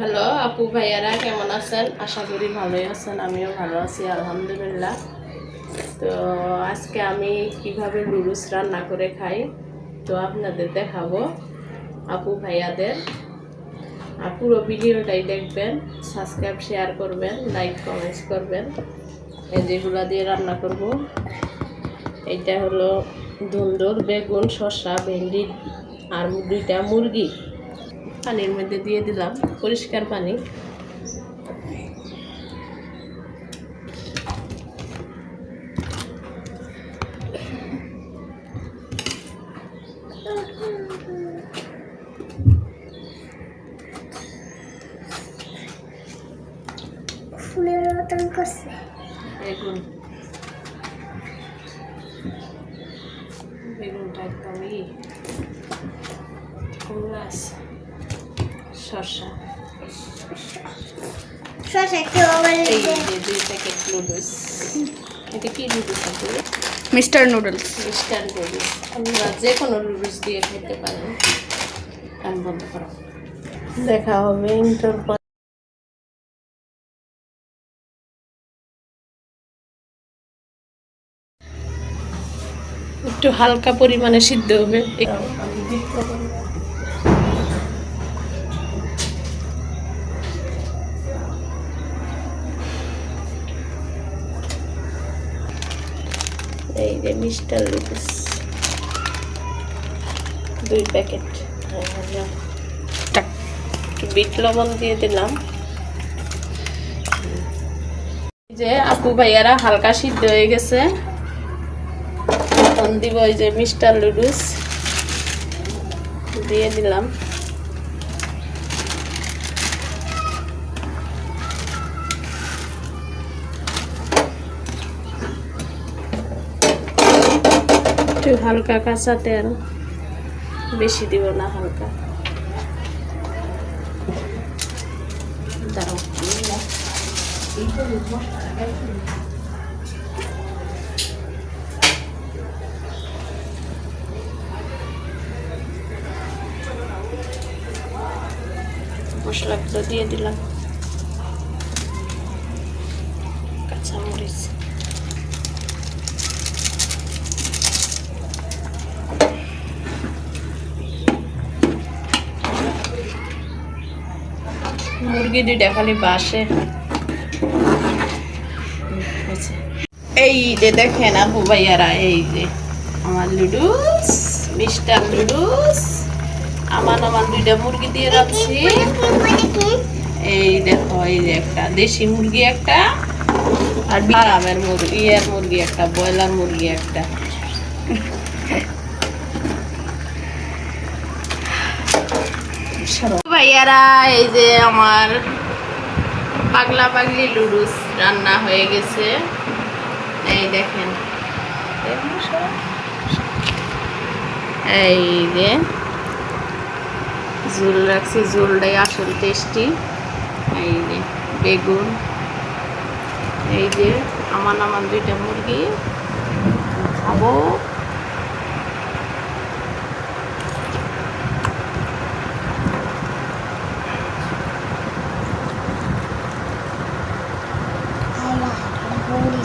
Hello, আপু ভাইয়ারা, কেমন আছেন? আশা করি ভালোই আছেন, আমিও ভালো আছি, আলহামদুলিল্লাহ। তো আজকে আমি কীভাবে লুডুস রান্না করে খাই, তো আপনাদের দেখাবো, আপু ভাইয়াদের। পুরো ভিডিওটাই দেখবেন, সাবস্ক্রাইব, শেয়ার করবেন, লাইক, কমেন্টস করবেন। এই যেগুলো দিয়ে রান্না করব। এইটা হলো ধুন্দুর, বেগুন, শসা, ভেন্ডি আর দুইটা মুরগি। পানির মধ্যে দিয়ে দিলাম পরিষ্কার পানি। ফুলের মতন করছে। বেগুন। বেগুনটা একদম ই কুমড়াস শসা। মিস্টার নুডলস মিস্টার নুডলস আপনারা যে কোনো নুডলস দিয়ে খেতে পারেন। কান বন্ধ করো। দেখা হবে ইন্টার একটু হালকা পরিমাণে সিদ্ধ হবে এই যে মিস্টার লুডুস দুই প্যাকেট। বিট লবণ দিয়ে দিলাম। যে আপু ভাইয়ারা হালকা সিদ্ধ হয়ে গেছে। দিব এই যে মিস্টার লুডুস। দিয়ে দিলাম। একটু হালকা কাঁচা তেল। বেশি দিব না হালকা। দাঁড়াও মশলাগুলো দিয়ে দিলাম। কাঁচামরিচ। মুরগি দুইটা খালি বাসে। এই যে দেখেন আপু ভাইয়ারা, এই যে আমার লুডুস মিস্টার লুডুস আমার আমার দুইটা মুরগি দিয়ে রাখছি এই দেখো, এই যে একটা দেশি মুরগি একটা, আর আরামের মুরগি, ইয়ের মুরগি একটা, ব্রয়লার মুরগি একটা। ভাইয়ারা, এই যে আমার পাগলা পাগলি লুডুস রান্না হয়ে গেছে। এই দেখেন। এই যে ঝুল রাখছি, ঝুলটাই আসল টেস্টি এই যে বেগুন। এই যে আমার আমার দুইটা মুরগি। খাব।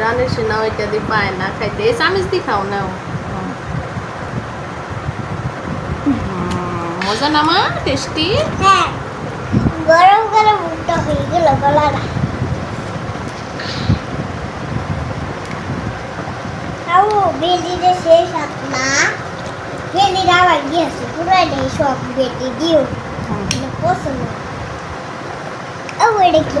রানের সিনা ওইটা দিয়ে পায় না খাইতে এই চামিচ দি খাও নাও মজা না মা টেস্টি হ্যাঁ গরম গরম মুখটা হয়ে গেল গলাটা তাও বেদিতে শেষ হাত না বেদিটা আবার গিয়েছে পুরাটাই সব বেদি দিও পছন্দ ও এটা কি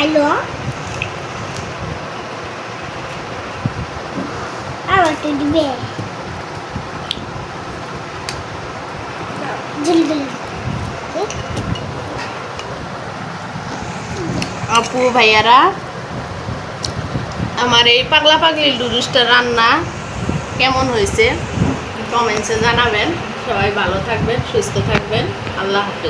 খাইলো আবার তো দিবে। আপু, ভাইয়ারা, আমার এই পাগলা পাগলি লুডুসটা রান্না কেমন হয়েছে? কমেন্টসে জানাবেন। সবাই ভালো থাকবেন, সুস্থ থাকবেন। আল্লাহ হাফেজ।